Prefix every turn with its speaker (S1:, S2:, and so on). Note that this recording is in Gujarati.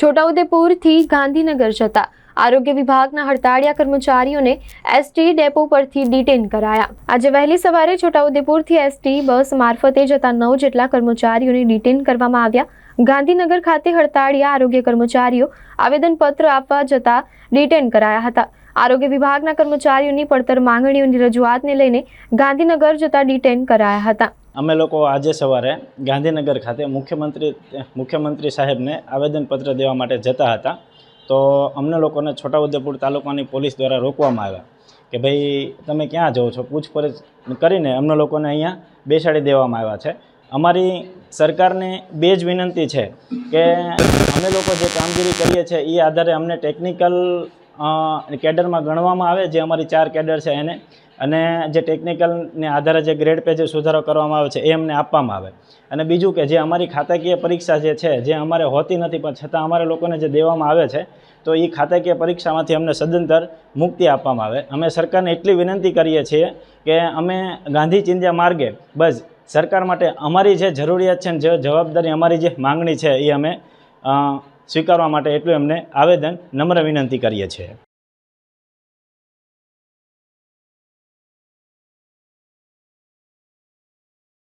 S1: છોટાઉદેપુરથી ગાંધીનગર જતા આરોગ્ય વિભાગના હડતાળિયા કર્મચારીઓને એસટી ડેપો પરથી ડિટેન કરાયા. આજે વહેલી સવારે છોટાઉદેપુરથી એસટી બસ મારફતે જતા નવ જેટલા કર્મચારીઓને ડિટેન કરવામાં આવ્યા. ગાંધીનગર ખાતે હડતાળિયા આરોગ્ય કર્મચારીઓ આવેદનપત્ર આપવા જતા ડિટેન કરાયા હતા. આરોગ્ય વિભાગના કર્મચારીઓની પડતર માંગણીઓની રજૂઆતને લઈને ગાંધીનગર જતા ડિટેન કરાયા હતા.
S2: અમે લોકો આજે સવારે ગાંધીનગર ખાતે મુખ્યમંત્રી મુખ્યમંત્રી સાહેબને આવેદનપત્ર દેવા માટે જતા હતા. તો અમને લોકોને છોટાઉદેપુર તાલુકાની પોલીસ દ્વારા રોકવામાં આવ્યા કે ભાઈ, તમે ક્યાં જાઓ છો? પૂછપરછ કરીને અમને લોકોને અહીંયા બેસાડી દેવામાં આવ્યા છે. અમારી સરકારને બે જ વિનંતી છે કે અમે લોકો જે કામગીરી કરીએ છીએ એ આધારે અમને ટેકનિકલ કેડરમાં ગણવામાં આવે, જે અમારી ચાર કેડર છે એને અને જે ટેકનિકલને આધારે જે ગ્રેડ પે જે સુધારો કરવામાં આવે છે, એ અમને આપવામાં આવે. અને બીજું કે જે અમારી ખાતાકીય પરીક્ષા જે છે, જે અમારે હોતી નથી, પણ છતાં અમારે લોકોને જે દેવામાં આવે છે, તો એ ખાતાકીય પરીક્ષામાંથી અમને સદંતર મુક્તિ આપવામાં આવે. અમે સરકારને એટલી વિનંતી કરીએ છીએ કે અમે ગાંધી ચિંધ્યા માર્ગે બસ સરકાર માટે અમારી જે જરૂરિયાત છે જે જવાબદારી અમારી જે માંગણી છે, એ અમે સ્વીકારવા માટે એટલું એમને આવેદન નમ્ર વિનંતી કરીએ છીએ.